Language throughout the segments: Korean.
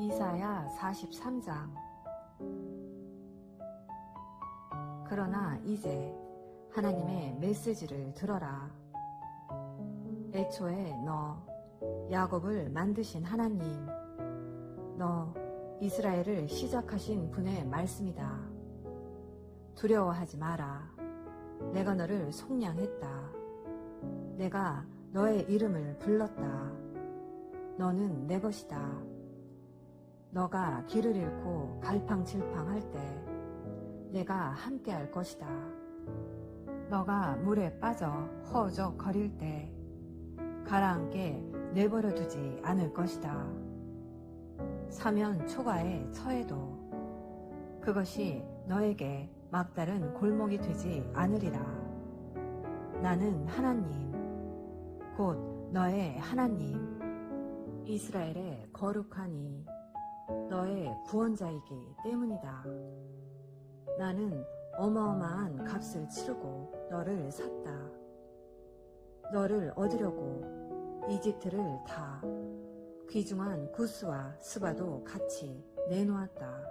이사야 43장 그러나 이제 하나님의 메시지를 들어라. 애초에 너 야곱을 만드신 하나님, 너 이스라엘을 시작하신 분의 말씀이다. 두려워하지 마라. 내가 너를 속량했다. 내가 너의 이름을 불렀다. 너는 내 것이다. 너가 길을 잃고 갈팡질팡할 때 내가 함께 할 것이다. 너가 물에 빠져 허우적 거릴 때 가라앉게 내버려 두지 않을 것이다. 사면 초가에 처해도 그것이 너에게 막다른 골목이 되지 않으리라. 나는 하나님, 곧 너의 하나님, 이스라엘의 거룩하니 너의 구원자이기 때문이다. 나는 어마어마한 값을 치르고 너를 샀다. 너를 얻으려고 이집트를 다 귀중한 구스와 스바도 같이 내놓았다.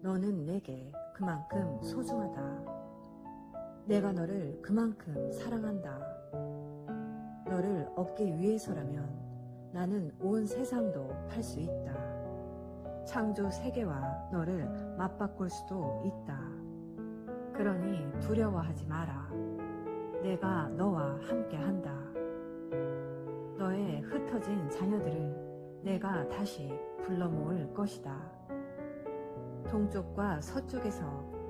너는 내게 그만큼 소중하다. 내가 너를 그만큼 사랑한다. 너를 얻기 위해서라면 나는 온 세상도 팔 수 있다. 창조 세계와 너를 맞바꿀 수도 있다. 그러니 두려워하지 마라. 내가 너와 함께 한다. 너의 흩어진 자녀들을 내가 다시 불러 모을 것이다. 동쪽과 서쪽에서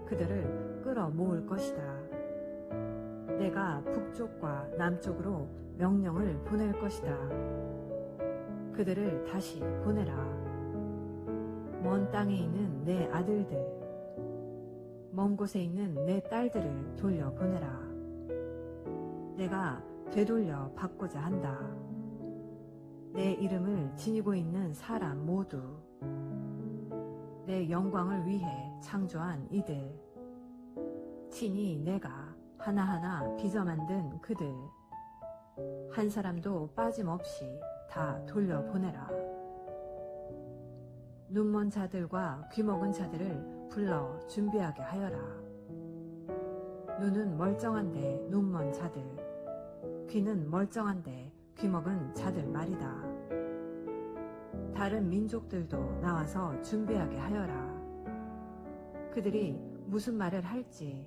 그들을 끌어 모을 것이다. 내가 북쪽과 남쪽으로 명령을 보낼 것이다. 그들을 다시 보내라. 먼 땅에 있는 내 아들들, 먼 곳에 있는 내 딸들을 돌려보내라. 내가 되돌려 받고자 한다. 내 이름을 지니고 있는 사람 모두, 내 영광을 위해 창조한 이들, 친히 내가 하나하나 빚어 만든 그들, 한 사람도 빠짐없이 다 돌려보내라. 눈먼 자들과 귀먹은 자들을 불러 준비하게 하여라. 눈은 멀쩡한데 눈먼 자들, 귀는 멀쩡한데 귀먹은 자들 말이다. 다른 민족들도 나와서 준비하게 하여라. 그들이 무슨 말을 할지,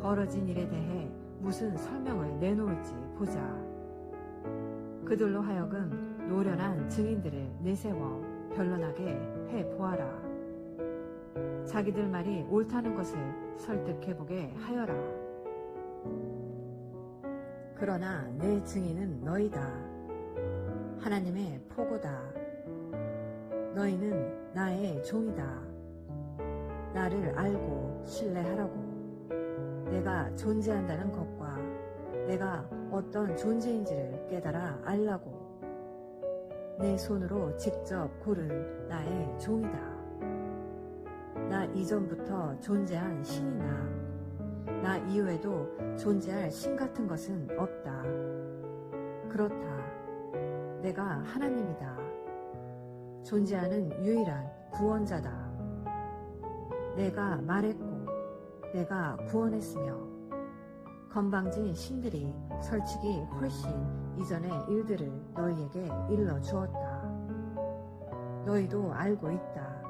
벌어진 일에 대해 무슨 설명을 내놓을지 보자. 그들로 하여금 노련한 증인들을 내세워 변론하게 해 보아라. 자기들 말이 옳다는 것을 설득해보게 하여라. 그러나 내 증인은 너희다. 하나님의 포고다. 너희는 나의 종이다. 나를 알고 신뢰하라고. 내가 존재한다는 것과 내가 어떤 존재인지를 깨달아 알라고. 내 손으로 직접 고른 나의 종이다. 나 이전부터 존재한 신이나 나 이후에도 존재할 신 같은 것은 없다. 그렇다. 내가 하나님이다. 존재하는 유일한 구원자다. 내가 말했고 내가 구원했으며 건방진 신들이 설치기 훨씬 이전의 일들을 너희에게 일러 주었다. 너희도 알고 있다.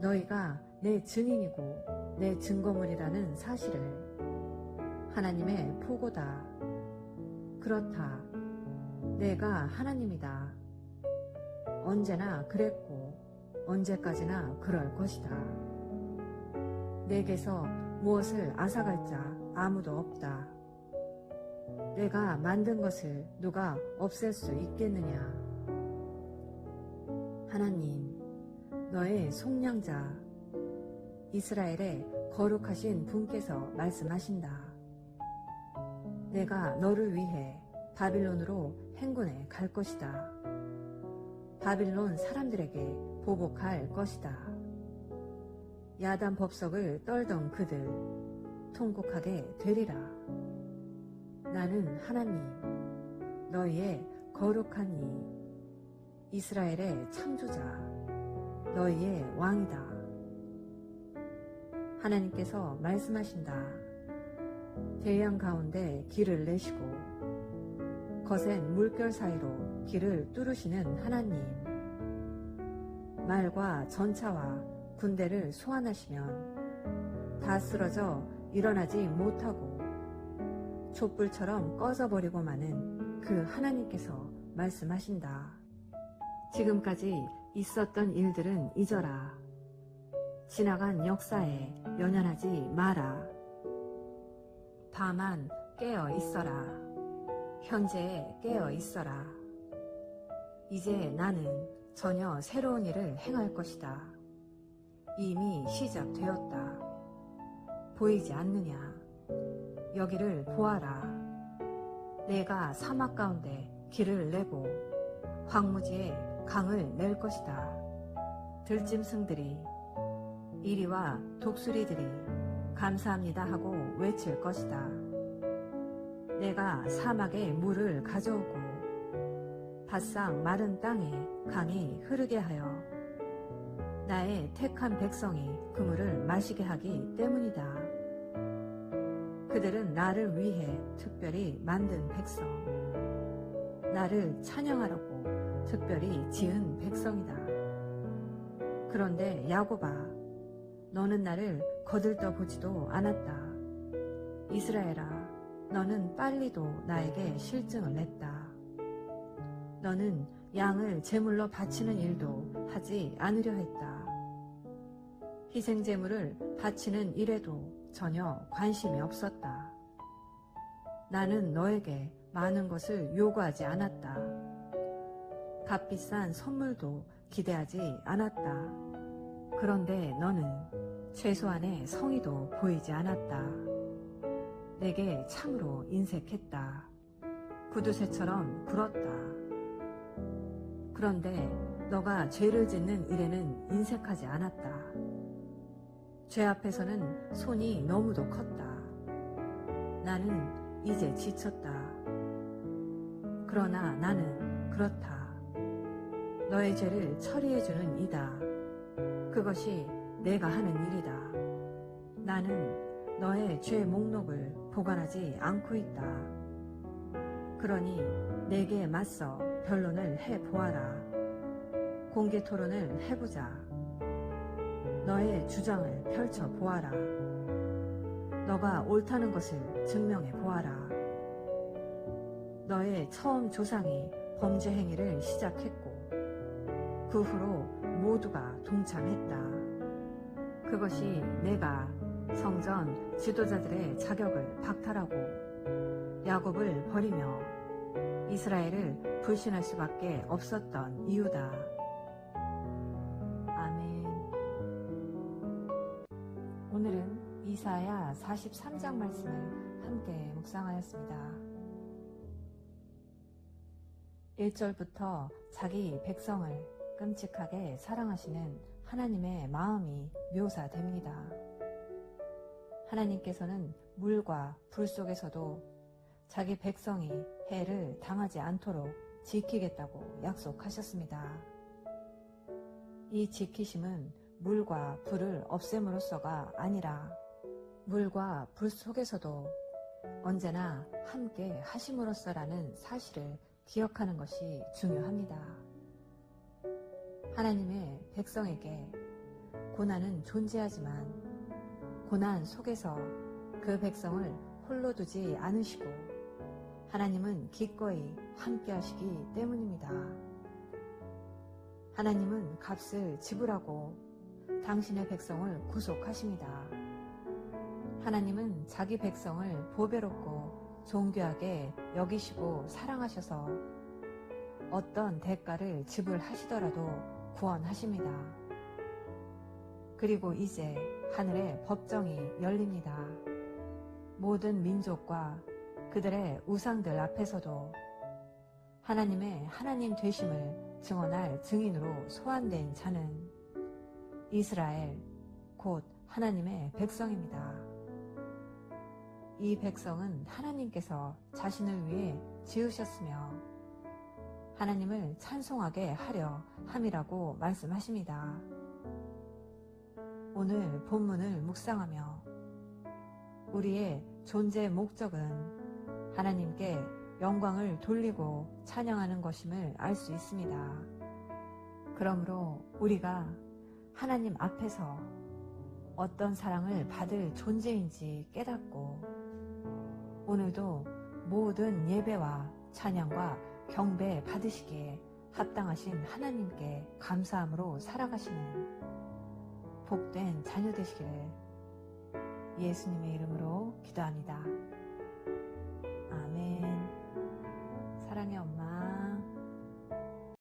너희가 내 증인이고 내 증거물이라는 사실을 하나님의 포고다. 그렇다. 내가 하나님이다. 언제나 그랬고 언제까지나 그럴 것이다. 내게서 무엇을 앗아갈 자 아무도 없다. 내가 만든 것을 누가 없앨 수 있겠느냐? 하나님, 너의 속량자, 이스라엘의 거룩하신 분께서 말씀하신다. 내가 너를 위해 바빌론으로 행군해 갈 것이다. 바빌론 사람들에게 보복할 것이다. 야단 법석을 떨던 그들 통곡하게 되리라. 나는 하나님, 너희의 거룩한 이, 이스라엘의 창조자, 너희의 왕이다. 하나님께서 말씀하신다. 대양 가운데 길을 내시고 거센 물결 사이로 길을 뚫으시는 하나님. 말과 전차와 군대를 소환하시면 다 쓰러져 일어나지 못하고 촛불처럼 꺼져버리고 마는 그 하나님께서 말씀하신다. 지금까지 있었던 일들은 잊어라. 지나간 역사에 연연하지 마라. 다만 깨어 있어라. 현재에 깨어 있어라. 이제 나는 전혀 새로운 일을 행할 것이다. 이미 시작되었다. 보이지 않느냐? 여기를 보아라. 내가 사막 가운데 길을 내고 황무지에 강을 낼 것이다. 들짐승들이 이리와 독수리들이 감사합니다 하고 외칠 것이다. 내가 사막에 물을 가져오고 바싹 마른 땅에 강이 흐르게 하여 나의 택한 백성이 그 물을 마시게 하기 때문이다. 그들은 나를 위해 특별히 만든 백성, 나를 찬양하라고 특별히 지은 백성이다. 그런데 야곱아, 너는 나를 거들떠 보지도 않았다. 이스라엘아, 너는 빨리도 나에게 실증을 냈다. 너는 양을 제물로 바치는 일도 하지 않으려 했다. 희생 제물을 바치는 일에도 전혀 관심이 없었다. 나는 너에게 많은 것을 요구하지 않았다. 값비싼 선물도 기대하지 않았다. 그런데 너는 최소한의 성의도 보이지 않았다. 내게 참으로 인색했다. 구두쇠처럼 굴었다. 그런데 너가 죄를 짓는 일에는 인색하지 않았다. 죄 앞에서는 손이 너무도 컸다. 나는 이제 지쳤다. 그러나 나는 그렇다. 너의 죄를 처리해주는 이다. 그것이 내가 하는 일이다. 나는 너의 죄 목록을 보관하지 않고 있다. 그러니 내게 맞서 변론을 해보아라. 공개 토론을 해보자. 너의 주장을 펼쳐 보아라. 너가 옳다는 것을 증명해 보아라. 너의 처음 조상이 범죄 행위를 시작했고, 그 후로 모두가 동참했다. 그것이 내가 성전 지도자들의 자격을 박탈하고 야곱을 버리며 이스라엘을 불신할 수밖에 없었던 이유다. 이사야 43장 말씀을 함께 묵상하였습니다. 1절부터 자기 백성을 끔찍하게 사랑하시는 하나님의 마음이 묘사됩니다. 하나님께서는 물과 불 속에서도 자기 백성이 해를 당하지 않도록 지키겠다고 약속하셨습니다. 이 지키심은 물과 불을 없앰으로써가 아니라 물과 불 속에서도 언제나 함께 하심으로써라는 사실을 기억하는 것이 중요합니다. 하나님의 백성에게 고난은 존재하지만 고난 속에서 그 백성을 홀로 두지 않으시고 하나님은 기꺼이 함께 하시기 때문입니다. 하나님은 값을 지불하고 당신의 백성을 구속하십니다. 하나님은 자기 백성을 보배롭고 존귀하게 여기시고 사랑하셔서 어떤 대가를 지불하시더라도 구원하십니다. 그리고 이제 하늘의 법정이 열립니다. 모든 민족과 그들의 우상들 앞에서도 하나님의 하나님 되심을 증언할 증인으로 소환된 자는 이스라엘, 곧 하나님의 백성입니다. 이 백성은 하나님께서 자신을 위해 지으셨으며 하나님을 찬송하게 하려 함이라고 말씀하십니다. 오늘 본문을 묵상하며 우리의 존재 목적은 하나님께 영광을 돌리고 찬양하는 것임을 알 수 있습니다. 그러므로 우리가 하나님 앞에서 어떤 사랑을 받을 존재인지 깨닫고 오늘도 모든 예배와 찬양과 경배 받으시기에 합당하신 하나님께 감사함으로 살아가시는 복된 자녀 되시기를 예수님의 이름으로 기도합니다. 아멘. 사랑의 엄마.